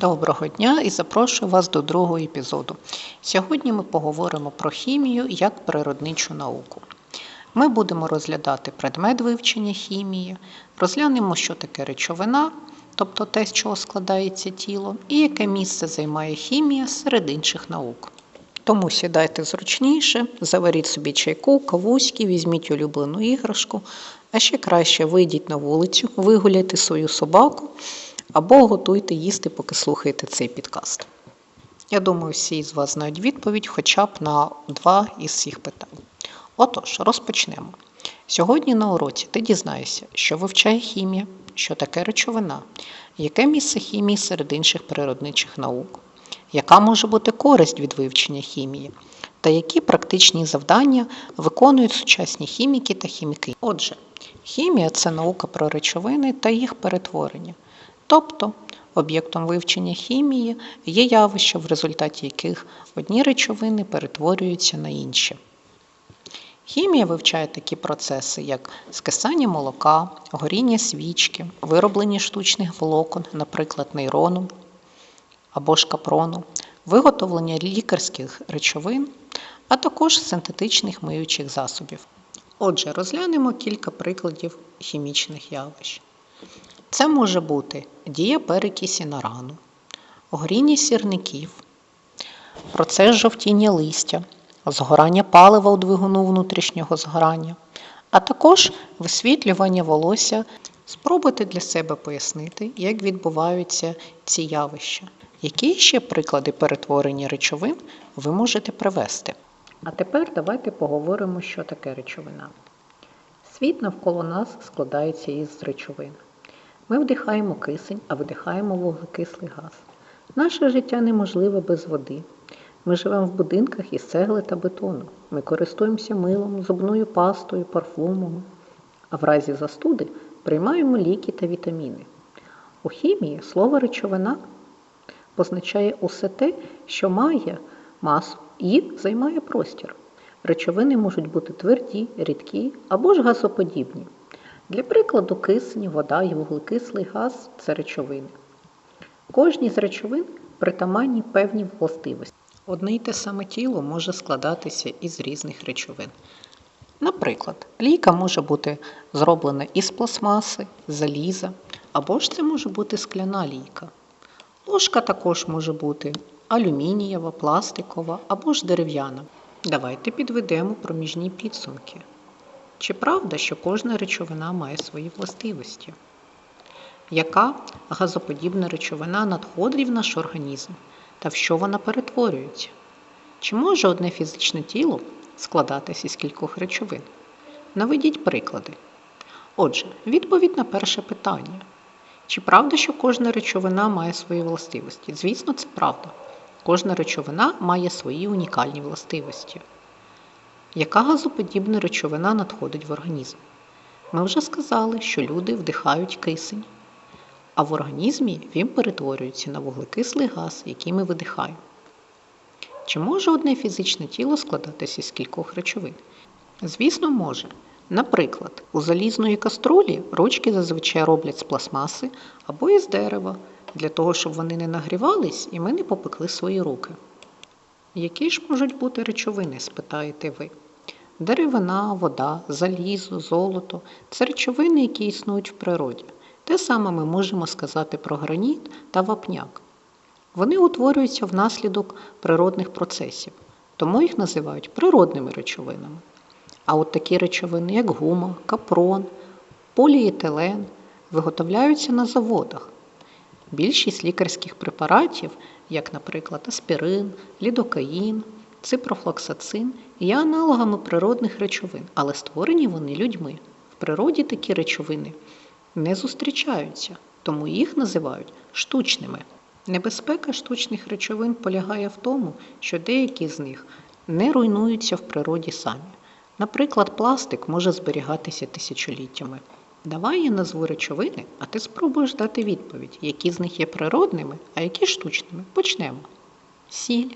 Доброго дня і запрошую вас до другого епізоду. Сьогодні ми поговоримо про хімію як природничу науку. Ми будемо розглядати предмет вивчення хімії, розглянемо, що таке речовина, тобто те, з чого складається тіло, і яке місце займає хімія серед інших наук. Тому сідайте зручніше, заваріть собі чайку, кавуськи, візьміть улюблену іграшку, а ще краще вийдіть на вулицю, вигуляйте свою собаку або готуйте їсти, поки слухаєте цей підкаст. Я думаю, всі з вас знають відповідь хоча б на два із цих питань. Отож, розпочнемо. Сьогодні на уроці ти дізнаєшся, що вивчає хімія, що таке речовина, яке місце хімії серед інших природничих наук, яка може бути користь від вивчення хімії, та які практичні завдання виконують сучасні хіміки та хіміки. Отже, хімія це наука про речовини та їх перетворення. Тобто об'єктом вивчення хімії є явища, в результаті яких одні речовини перетворюються на інші. Хімія вивчає такі процеси, як скисання молока, горіння свічки, вироблення штучних волокон, наприклад, нейрону або ж капрону, виготовлення лікарських речовин, а також синтетичних миючих засобів. Отже, розглянемо кілька прикладів хімічних явищ. Це може бути дія перекисі на рану, горіння сірників, процес жовтіння листя, згорання палива у двигуну внутрішнього згорання, а також висвітлювання волосся. Спробуйте для себе пояснити, як відбуваються ці явища. Які ще приклади перетворення речовин ви можете привести? А тепер давайте поговоримо, що таке речовина. Світ навколо нас складається із речовин. Ми вдихаємо кисень, а видихаємо вуглекислий газ. Наше життя неможливе без води. Ми живемо в будинках із цегли та бетону. Ми користуємося милом, зубною пастою, парфумом. А в разі застуди приймаємо ліки та вітаміни. У хімії слово речовина позначає усе те, що має масу і займає простір. Речовини можуть бути тверді, рідкі або ж газоподібні. Для прикладу, кисень, вода і вуглекислий газ це речовини. Кожній з речовин притаманні певні властивості. Одне й те саме тіло може складатися із різних речовин. Наприклад, лійка може бути зроблена із пластмаси, заліза, або ж це може бути скляна лійка. Ложка також може бути алюмінієва, пластикова або ж дерев'яна. Давайте підведемо проміжні підсумки. Чи правда, що кожна речовина має свої властивості? Яка газоподібна речовина надходить в наш організм та в що вона перетворюється? Чи може одне фізичне тіло складатися із кількох речовин? Наведіть приклади. Отже, відповідь на перше питання. Чи правда, що кожна речовина має свої властивості? Звісно, це правда. Кожна речовина має свої унікальні властивості. Яка газоподібна речовина надходить в організм? Ми вже сказали, що люди вдихають кисень, а в організмі він перетворюється на вуглекислий газ, який ми видихаємо. Чи може одне фізичне тіло складатися з кількох речовин? Звісно, може. Наприклад, у залізної каструлі ручки зазвичай роблять з пластмаси або із дерева, для того, щоб вони не нагрівались і ми не попекли свої руки. Які ж можуть бути речовини, спитаєте ви? Деревина, вода, залізо, золото це речовини, які існують в природі. Те саме ми можемо сказати про граніт та вапняк. Вони утворюються внаслідок природних процесів, тому їх називають природними речовинами. А от такі речовини, як гума, капрон, поліетилен, виготовляються на заводах. Більшість лікарських препаратів, як, наприклад, аспірин, лідокаїн, ципрофлоксацин, є аналогами природних речовин, але створені вони людьми. В природі такі речовини не зустрічаються, тому їх називають штучними. Небезпека штучних речовин полягає в тому, що деякі з них не руйнуються в природі самі. Наприклад, пластик може зберігатися тисячоліттями. Давай я назву речовини, а ти спробуєш дати відповідь, які з них є природними, а які штучними. Почнемо. Сіль,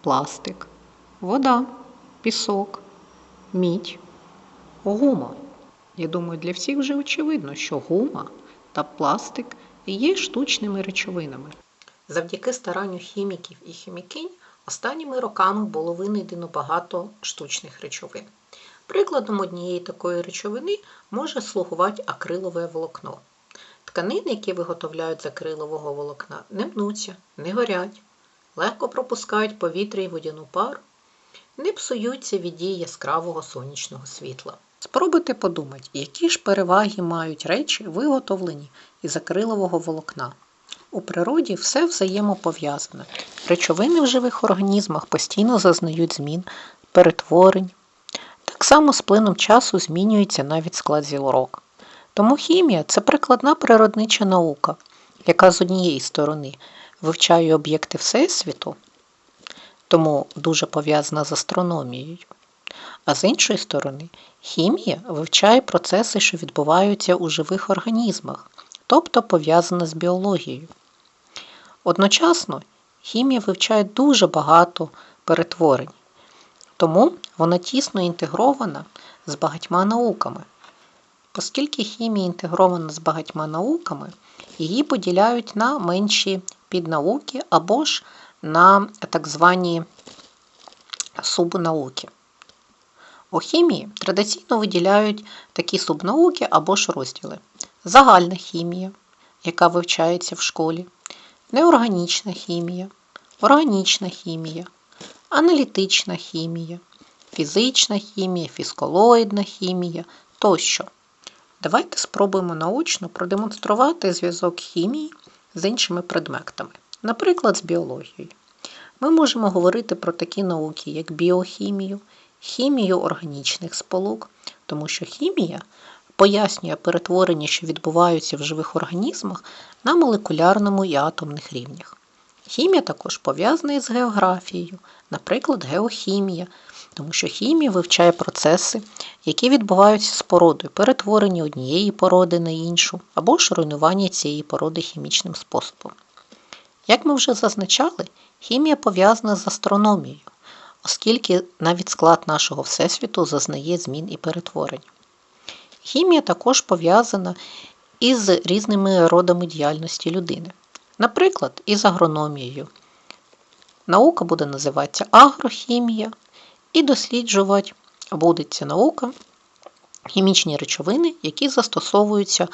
пластик, вода, пісок, мідь, гума. Я думаю, для всіх вже очевидно, що гума та пластик є штучними речовинами. Завдяки старанню хіміків і хімікинь останніми роками було винайдено багато штучних речовин. Прикладом однієї такої речовини може слугувати акрилове волокно. Тканини, які виготовляють з акрилового волокна, не мнуться, не горять, легко пропускають повітря і водяну пару, не псуються від дії яскравого сонячного світла. Спробуйте подумати, які ж переваги мають речі, виготовлені із акрилового волокна. У природі все взаємопов'язане. Речовини в живих організмах постійно зазнають змін, перетворень. Так само з плином часу змінюється навіть склад зілорок. Тому хімія це прикладна природнича наука, яка з однієї сторони вивчає об'єкти Всесвіту, тому дуже пов'язана з астрономією. А з іншої сторони, хімія вивчає процеси, що відбуваються у живих організмах, тобто пов'язана з біологією. Одночасно хімія вивчає дуже багато перетворень, тому вона тісно інтегрована з багатьма науками. Оскільки хімія інтегрована з багатьма науками, її поділяють на менші піднауки або ж на так звані субнауки. У хімії традиційно виділяють такі субнауки або ж розділи: загальна хімія, яка вивчається в школі, неорганічна хімія, органічна хімія, аналітична хімія, фізична хімія, фізколоїдна хімія тощо. Давайте спробуємо наочно продемонструвати зв'язок хімії з іншими предметами, наприклад, з біологією. Ми можемо говорити про такі науки, як біохімію, хімію органічних сполук, тому що хімія пояснює перетворення, що відбуваються в живих організмах на молекулярному і атомних рівнях. Хімія також пов'язана із географією, наприклад, геохімія, тому що хімія вивчає процеси, які відбуваються з породою, перетворення однієї породи на іншу, або ж руйнування цієї породи хімічним способом. Як ми вже зазначали, хімія пов'язана з астрономією, оскільки навіть склад нашого Всесвіту зазнає змін і перетворень. Хімія також пов'язана із різними родами діяльності людини. Наприклад, із агрономією. Наука буде називатися агрохімія, і досліджувати буде ця наука хімічні речовини, які застосовуються,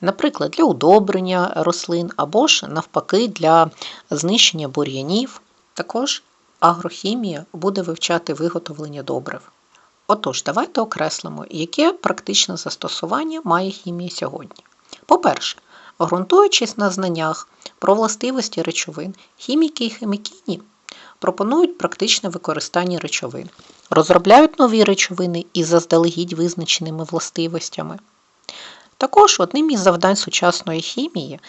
наприклад, для удобрення рослин або ж, навпаки, для знищення бур'янів. Також агрохімія буде вивчати виготовлення добрив. Отож, давайте окреслимо, яке практичне застосування має хімія сьогодні. По-перше, ґрунтуючись на знаннях про властивості речовин, хіміки і хімікіні пропонують практичне використання речовин, розробляють нові речовини із заздалегідь визначеними властивостями. Також одним із завдань сучасної хімії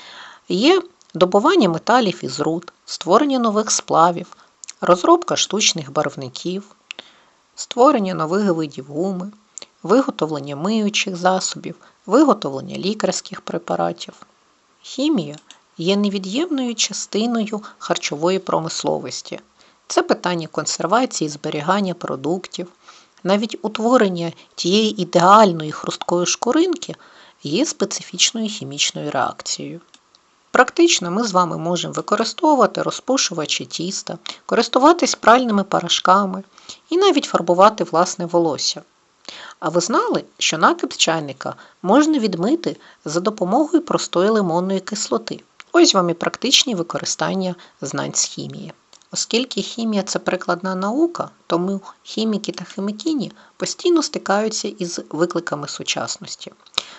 є добування металів із руд, створення нових сплавів, розробка штучних барвників, створення нових видів гуми, виготовлення миючих засобів, виготовлення лікарських препаратів. Хімія є невід'ємною частиною харчової промисловості. Це питання консервації, зберігання продуктів, навіть утворення тієї ідеальної хрусткої шкуринки є специфічною хімічною реакцією. Практично ми з вами можемо використовувати розпушувачі тіста, користуватись пральними порошками і навіть фарбувати власне волосся. А ви знали, що накип чайника можна відмити за допомогою простої лимонної кислоти? Ось вам і практичні використання знань з хімії. Оскільки хімія це прикладна наука, тому хіміки та хімікіні постійно стикаються із викликами сучасності.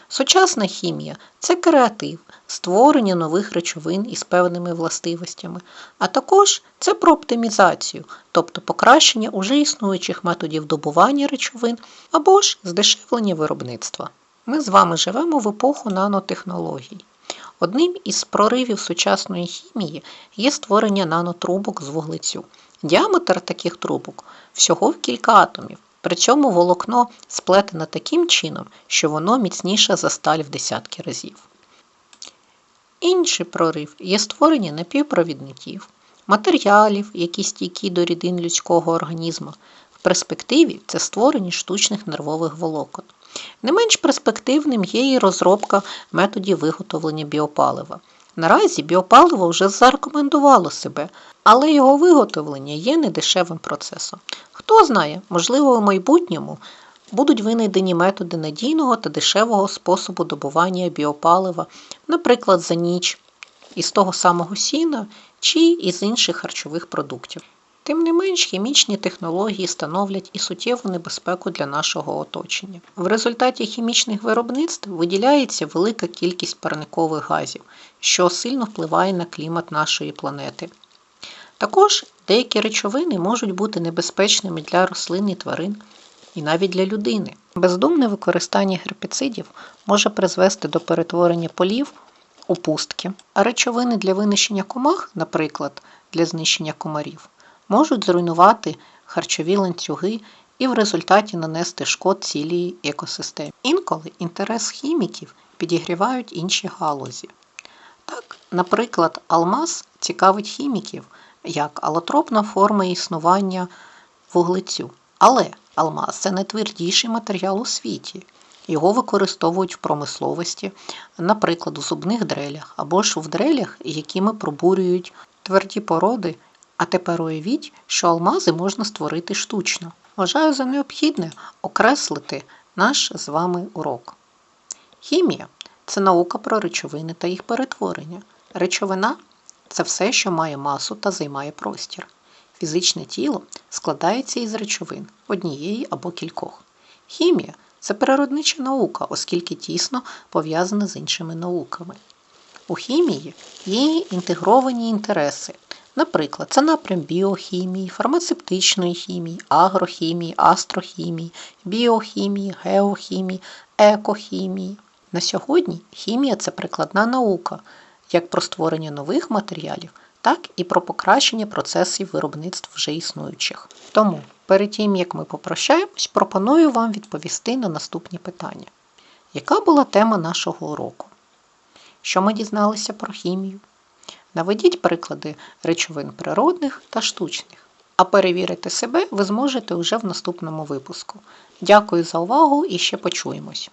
Сучасна хімія це креатив, створення нових речовин із певними властивостями, а також це про оптимізацію, тобто покращення уже існуючих методів добування речовин або ж здешевлення виробництва. Ми з вами живемо в епоху нанотехнологій. Одним із проривів сучасної хімії є створення нанотрубок з вуглецю. Діаметр таких трубок всього в кілька атомів. При цьому волокно сплетено таким чином, що воно міцніше за сталь в десятки разів. Інший прорив є створення напівпровідників, матеріалів, які стійкі до рідин людського організму. В перспективі це створення штучних нервових волокон. Не менш перспективним є і розробка методів виготовлення біопалива. Наразі біопаливо вже зарекомендувало себе, але його виготовлення є недешевим процесом. Хто знає, можливо, у майбутньому будуть винайдені методи надійного та дешевого способу добування біопалива, наприклад, за ніч із того самого сіна чи із інших харчових продуктів. Тим не менш, хімічні технології становлять і суттєву небезпеку для нашого оточення. В результаті хімічних виробництв виділяється велика кількість парникових газів, що сильно впливає на клімат нашої планети. Також деякі речовини можуть бути небезпечними для рослин і тварин, і навіть для людини. Бездумне використання гербіцидів може призвести до перетворення полів у пустки, а речовини для винищення комах, наприклад, для знищення комарів, можуть зруйнувати харчові ланцюги і в результаті нанести шкод цілій екосистемі. Інколи інтерес хіміків підігрівають інші галузі. Так, наприклад, алмаз цікавить хіміків як алотропна форма існування вуглецю. Але алмаз це найтвердіший матеріал у світі. Його використовують в промисловості, наприклад, у зубних дрелях або ж в дрелях, якими пробурюють тверді породи. А тепер уявіть, що алмази можна створити штучно. Вважаю за необхідне окреслити наш з вами урок. Хімія це наука про речовини та їх перетворення. Речовина це все, що має масу та займає простір. Фізичне тіло складається із речовин однієї або кількох. Хімія це природнича наука, оскільки тісно пов'язана з іншими науками. У хімії є інтегровані інтереси. Наприклад, це напрям біохімії, фармацевтичної хімії, агрохімії, астрохімії, біохімії, геохімії, екохімії. На сьогодні хімія це прикладна наука, як про створення нових матеріалів, так і про покращення процесів виробництв вже існуючих. Тому, перед тим як ми попрощаємось, пропоную вам відповісти на наступні питання. Яка була тема нашого уроку? Що ми дізналися про хімію? Наведіть приклади речовин природних та штучних. А перевірити себе ви зможете уже в наступному випуску. Дякую за увагу і ще почуємось!